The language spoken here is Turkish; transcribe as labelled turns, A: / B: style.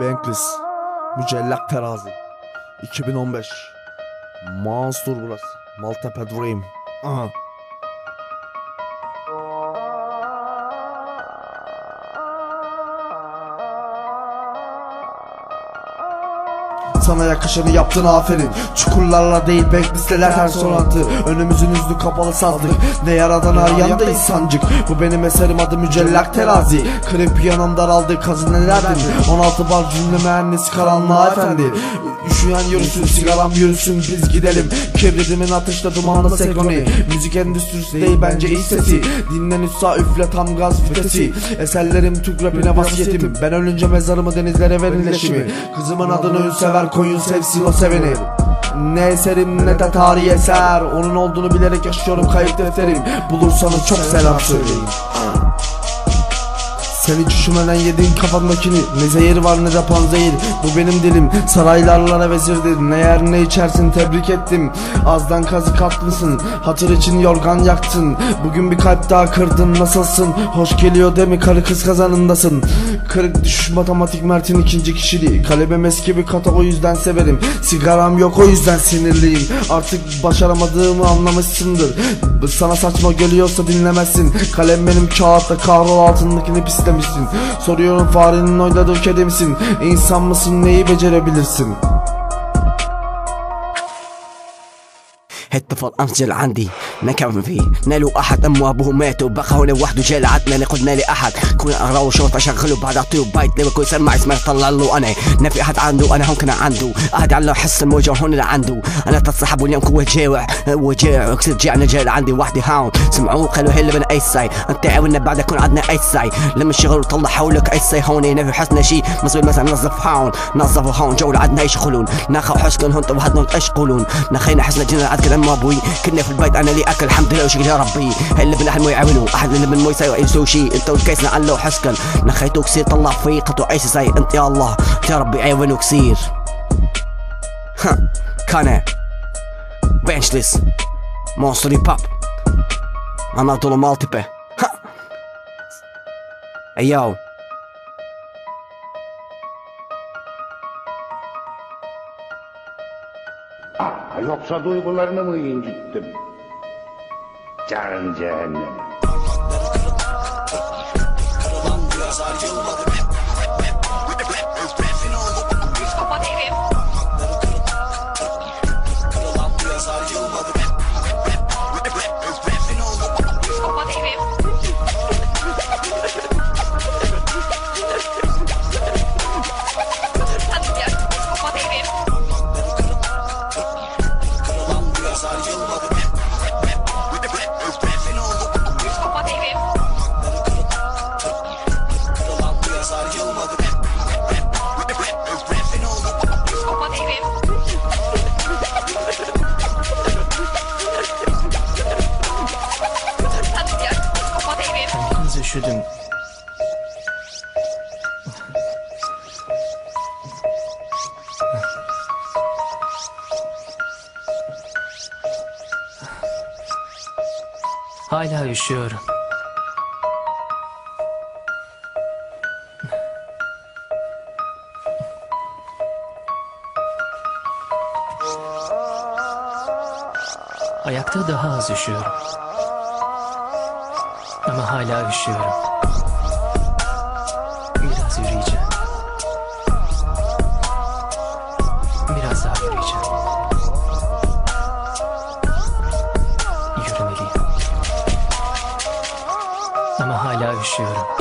A: Bankless Mücellak Terazi. 2015 Mansur burası. Maltepe Dream Aha Sana yakışanı yaptın aferin. Çukurlarla değil backlisteler her sorantı Önümüzün üstü kapalı sazlık Ne yaradan arayan da insancık. Bu benim eserim adı mücellak terazi. Krep yanım daraldı kazı nelerdir 16 bar cümle mühendisi karanlığa efendi. Üşüyen yürüsün sigaram yürüsün biz gidelim. Kibritimin ateşte dumanlı sekroni. Müzik endüstrisi değil bence iş sesi. Dinlen üstsa üfle tam gaz vitesi. Eserlerim Türk rapine vasiyetim Ben ölünce mezarımı denizlere verin leşimi Kızımın adını ün sever koyun sevsin o seveni. Ne eserim ne de tarihi eser. Onun olduğunu bilerek yaşıyorum kayıp defterim. Bulursanız çok selam söyleyin sen hiç üşümeden yediğin kafandakini Ne zehir var ne de panzehir. Bu benim dilim saraylarlara vezirdir. Ne yer ne içersin tebrik ettim. Azdan kazık atmışsın Hatır için yorgan yaktın. Bugün bir kalp daha kırdın nasılsın? Hoş geliyor değil mi karı kız kazanındasın? Kırık düşüş matematik Mert'in ikinci kişiliği. Kalemim eski bir kata o yüzden severim. Sigaram yok o yüzden sinirliyim. Artık başaramadığımı anlamışsındır. Sana saçma geliyorsa dinlemezsin. Kalem benim kağıtta kahrol altındakini pislemişsin Soruyorum farenin oynadığı kedi misin? İnsan mısın neyi becerebilirsin
B: هالطفل أنسجل عندي. نكمل فيه نالو أحد أمه وأبوه ماتوا. بقى هو لوحده جال عدنا. نقودنا احد كون أغراو شوط أشغله بعد أعطيه بايت. لما كون سمع اسمه طلع له أنا. نفي أحد عنده. أنا هون كنا عنده. أحد على حس الموجة هون اللي عنده. أنا تصحب واليوم كوه جاوع وجاع أكسد جعنا جال عندي وحدي هاون سمعوه قالوا هلا من أي ساي. أنت عاوننا بعد كون عندنا أي ساي. لما الشغل طلع حولك أي ساي. هون نفي حسنا شي. مصبر مثلا نظف هاون نظف هاون جو عدنا يشغلون ناخو حسكن هون توحدنا أشقولون نخينا حسنا جينا عاد كلام أبوي. كنا في البيت أنا لي أكل الحمد لله وشكر يا ربي. اللي من احد ما يعاونوا أحد اللي من مو يسوي شيء انت والكيس علو حسكن. نخيتو كسير طلع في قطو عيسى زي أنت يا الله. يا ربي عاونوا كسير ها. كان بنشلس مونستري باب. أنا طول مالتيبي ها. ايو
C: yoksa duygularını mı incittim? Canın cehenneme.
D: Hala üşüyorum. Ayakta daha az üşüyorum. Ama hala üşüyorum. Biraz yürüyeceğim. Biraz daha yürüyeceğim. Yürümeliyim. Ama hala üşüyorum.